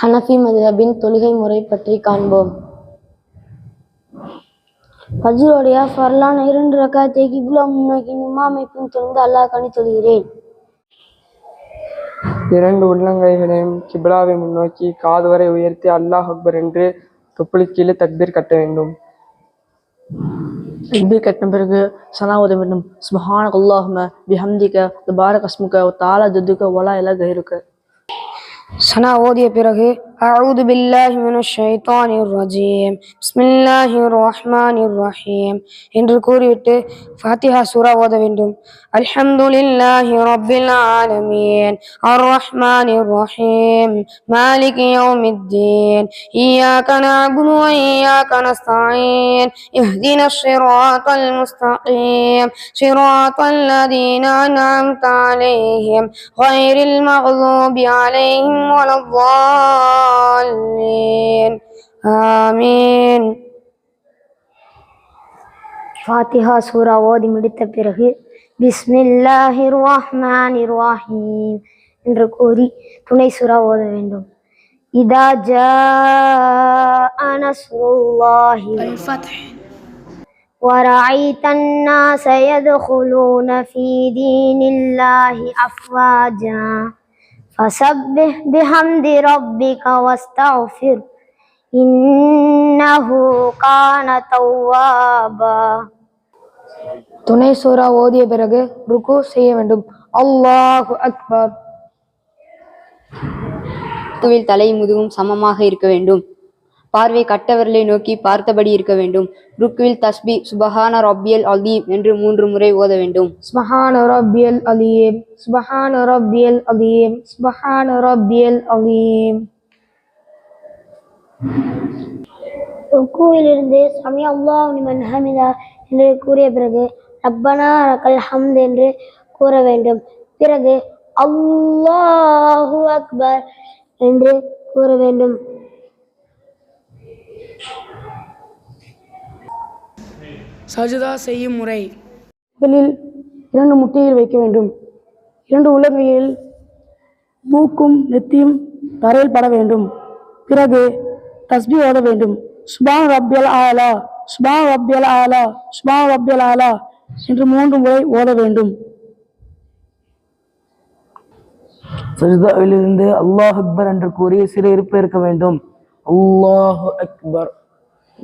ஹனஃபி மதுஹபின் தொழுகை முறை பற்றி காண்போம். ஃபஜ்ருடைய ஃபர்லான இரண்டு ரக்காத்தை கிப்லா முன்னோக்கி இமாமை பின் தொழுந்து அல்லாஹ் கணி தொழுகிறேன். இரண்டு உள்ளங்கைகளையும் கிப்லாவை முன்னோக்கி காது வரை உயர்த்தி அல்லாஹ் அக்பர் என்று தொப்புளி கீழே தக்பீர் கட்ட வேண்டும். தக்பீர் கட்டின பிறகு சனா ஓத வேண்டும். சுபஹானக் அல்லாஹும பிஹம்திக தபாரக் அஸ்முக தாலா ஜத்துக்க வலா இலா கைருக்க சனா ஓதிய பிறகு அவுது பில்லாஹி மினஷ் ஷைத்தானிர் ரஜீம் பிஸ்மில்லாஹிர் ரஹ்மானிர் ரஹீம் என்று கூறிவிட்டு ஃபாத்திஹா சூரா ஓத வேண்டும் அல்ஹம்துலில்லாஹி ரப்பில் ஆலமீன் அர் ரஹ்மானிர் ரஹீம் மாலிகி யௌமித்தீன் இய்யாக நஅபுது வ இய்யாக நஸ்தஈன் இஹ்தினஸ் ஸிராத்தல் முஸ்தகீம் ஸிராத்தல் லதீன அன்அம்த அலைஹிம் غير المغضوب عليهم ولا الضالين آمين ஃபாத்திஹா சூரா ஓதி முடித்த பிறகு பிஸ்மில்லாஹிர் ரஹ்மானிர் ரஹீம் என்று கூறி துணை சூரா ஓத வேண்டும் இதா ஜாஅ நஸ்ருல்லாஹி ورأيت الناس يدخلون في دين الله أفواجا فسبح بحمد ربك واستغفر إنه كان توابا துணை சூரா ஓதிய பிறகு ருக்கு செய்ய வேண்டும் அல்லாஹு அக்பர் ருக்குவில் தலை முதுகும் சமமாக இருக்க வேண்டும் பார்வை கட்டவர்களை நோக்கி பார்த்தபடி இருக்க வேண்டும். ருக்குவில் தஸ்பி சுபஹான ரப்பியல் அலீம் என்று மூன்று முறை ஓத வேண்டும். சுபஹான ரப்பியல் அலீம் சுபஹான ரப்பியல் அலீம் சுபஹான ரப்பியல் அலீம். ருக்குவிலிருந்து சமி அல்லாஹ் நிமன் ஹமிதா என்று கூறிய பிறகு ரப்பனா ரக்கல் ஹம்த் என்று கூற வேண்டும். பிறகு அல்லாஹு அக்பர் என்று கூற வேண்டும். சஜிதா செய்யும் முறை. முதலில் இரண்டு முட்டையில் வைக்க வேண்டும். இரண்டு உள்ளங்கையில் மூக்கும் நெத்தியும் தரையில் பட வேண்டும். பிறகு தஸ்பி ஓத வேண்டும். சுபான் ரப்பியல் ஆலா சுபான் ரப்பியல் ஆலா சுபான் ரப்பியல் ஆலா என்று மூன்று முறை ஓத வேண்டும். சஜிதாவிலிருந்து அல்லாஹ் அக்பர் என்று கூறி சிறு இருப்பு இருக்க வேண்டும். அல்லாஹ் அக்பர்.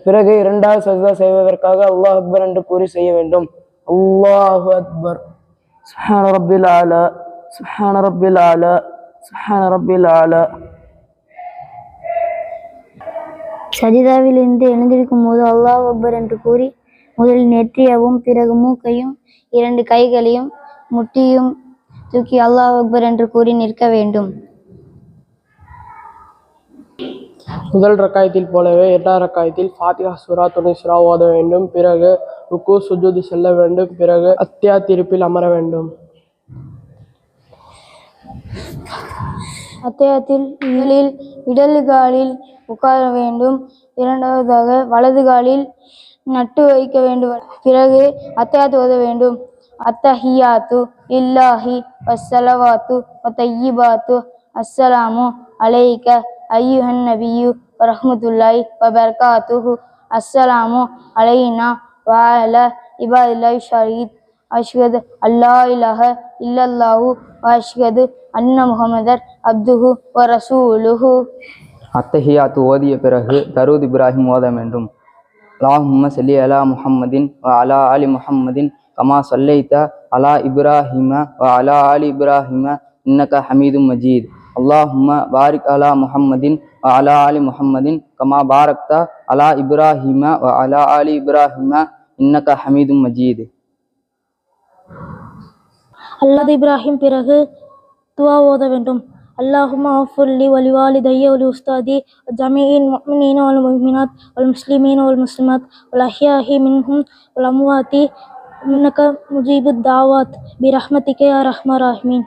பிறகு இரண்டாவது சஜ்தா செய்வதற்காக அல்லாஹ் அக்பர் என்று கூறி செய்ய வேண்டும். அல்லாஹு அக்பர். சுஹான ரப்பில் ஆலா சுஹான ரப்பில் ஆலா சுஹான ரப்பில் ஆலா. சஜிதாவிலிருந்து எழுந்திருக்கும் போது அல்லாஹ் அக்பர் என்று கூறி முதலில் நெற்றியவும் பிறகு மூக்கையும் இரண்டு கைகளையும் முட்டியும் தூக்கி அல்லாஹ் அக்பர் என்று கூறி நிற்க வேண்டும். முதல் ரக்காயத்தில் போலவே எட்டாம் ரக்காயத்தில் ஃபாத்திகா சுரா துணை சுரா ஓத வேண்டும். பிறகு ருக்கு சுஜூது செல்ல வேண்டும். பிறகு அத்தியா திருப்பில் அமர வேண்டும். அத்தியாயத்தில் முதலில் இடது காலில் உட்கார வேண்டும். இரண்டாவதாக வலது காலில் நட்டு வைக்க வேண்டும். பிறகு அத்தியாத்து ஓத வேண்டும். அத்தஹியாத்து இல்லாஹி வஸ்ஸலவாத்து வத்தையிபாத்து அஸ்ஸலாமு அலைக்க ஐயுஹன் நபியு வரஹ்மத்துல்லாஹி வபரகாத்துஹு அஸ்ஸலாமு அலைனா வஅல இபாதுல்லாய் ஷரீத் அஷ்ஹது அல்லா இலஹ இல்லல்லாஹு அஷ்கது அன்ன முகமதர் அப்துஹு வ ரசூலுஹு அத்தஹியாத்து ஓதிய பிறகு தரூத் இப்ராஹிம் ஓத வேண்டும். அல்லாஹும்ம சல்லி அலா முஹம்மதின் வ அலா அலி முஹம்மதின் கமா சொல்லைத்த அலா இப்ராஹிம வ அலா அலி இப்ராஹிம இன்னக ஹமீது மஜீத். அல்லாஹும்ம பாரிக் அலா முஹம்மதின் அலா அலி முஹம்மதின் கமா பாரக்தா அலா இப்ராஹிம அலா அலி இப்ராஹிம இன்னக ஹமீதும் மஜீது. அல்லது இப்ராஹிம் பிறகு துவா ஓத வேண்டும். அல்லாஹுமா ஆஃபுல்லி வலிவாலி தைய ஒலி உஸ்தாதி ஜமீன் மொமினீன் ஒல் மொஹ்மினாத் ஒல் முஸ்லிமீன் ஒல் முஸ்லிமாத் ஒல் அஹ்யாஹி மின்ஹும் ஒல் அம்வாத்தி இன்னக முஜீபு தாவாத். பி ரஹ்மத்திகே ரஹ்மா ராஹ்மீன்.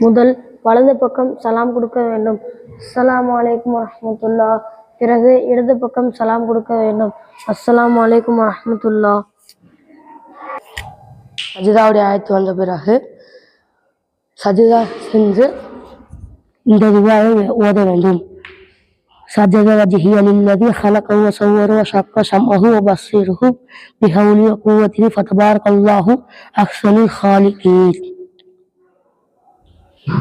முதல் வலது பக்கம் சலாம் கொடுக்க வேண்டும் அஸ்ஸலாமு அலைக்கும் வரஹ்மத்துல்லா பிறகு இடது பக்கம் சலாம் கொடுக்க வேண்டும் அஸ்ஸலாமு அலைக்கும் வரஹ்மத்துல்லா சஜிதாவுடைய ஆயத்து வந்த பிறகு சஜிதா சென்று இந்த துவாவை ஓத வேண்டும் سجد وجهي للذي خلقه وصوره وشق سمعه وبصره بحول وقوته فتبارك الله أحسن الخالقين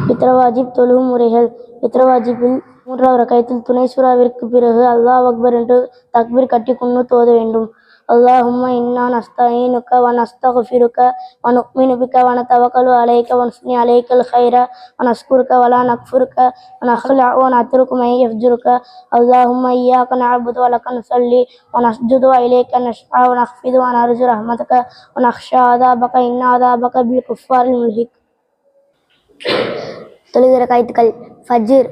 பித்ரவாஜிப் தொழுகும் முறைகள். பித்ரவாஜிப்பில் மூன்றாவது ரக்காயத்தில் துணை சூறாவிற்கு பிறகு அல்லாஹ் அக்பர் என்று தக்பீர் கட்டி குன்னு தோத வேண்டும். அல்லாஹும்ம இன்னா நஸ்தஈனுக்க வ நஸ்தகுஃபிருக்க வ நுக்மினு பிக்க வ நதவக்கலு அலைக்க வன் சுனி அலைக்கல் கைர வன் அஸ்குருக்க வலா நக்ஃபுருக்க வன் நஹ்லஅ வன் நத்ருக்கு எஃப்ஜுருக்க யஃப்ஜுருக்க. அல்லாஹும்ம இய்யாக நஅபுது வ லக வன் அஸ்ஜுது நஸ்ஜுது வ இலைக்க நஷ்ஆ வன் நஹ்ஃபிது வ நர்ஜு ரஹ்மதக வ நக்ஷா அதாபக இன்னா அதாபக பில் குஃபாரில் முல்ஹிக். தொழுகிற காய்த்துக்கள் ஃபஜ்ர்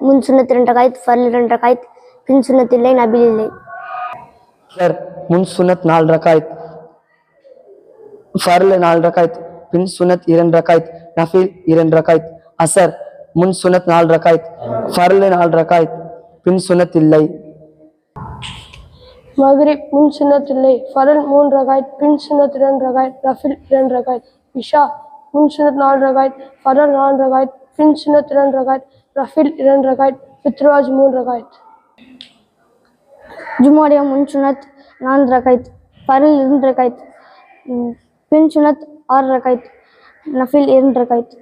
முன் சுண்ணத்து ரெண்டு காய்த்து ஃபர்ல் ரெண்டு காய்த் பின் சுண்ணத்தில்லை நபில் இல்லை. அசர் முன் சுனத் நாலு ரக்காயத் ஃபர்ல நாலு ரக்காயத் பின் சுனத் இரண்டு ரக்காயத் நஃபில் இரண்டு ரக்காயத் அசர் முன் சுனத் நாலு ரக்காயத் ஃபர்ல நாலு ரக்காயத் பின் சுனத் இல்லை. மகரிப் முன் சுன்னத்தில்லை ஃபரல் மூன்று ரகாய்த் பின் சுன்னத் இரண்டு ரகாய்த் ரஃபில் இரண்டு ரகாய்த் இஷா முன் நாலு ரகாய்த் ஃபரல் நாலு ரகாய்த் பின் இரண்டு ரகாய்த் ரஃபில் இரண்டு ரகாய்த் பித்ராஜ் மூன்று ரகாய்த். ஜுமாடியா முன்சுனத் நான்கு ரகாய்த் ஃபரல் இரண்டு ரகாய்த் பின்சுனத் ஆறு ரகாய்த் நஃபில் இரண்டு ரகாய்த்.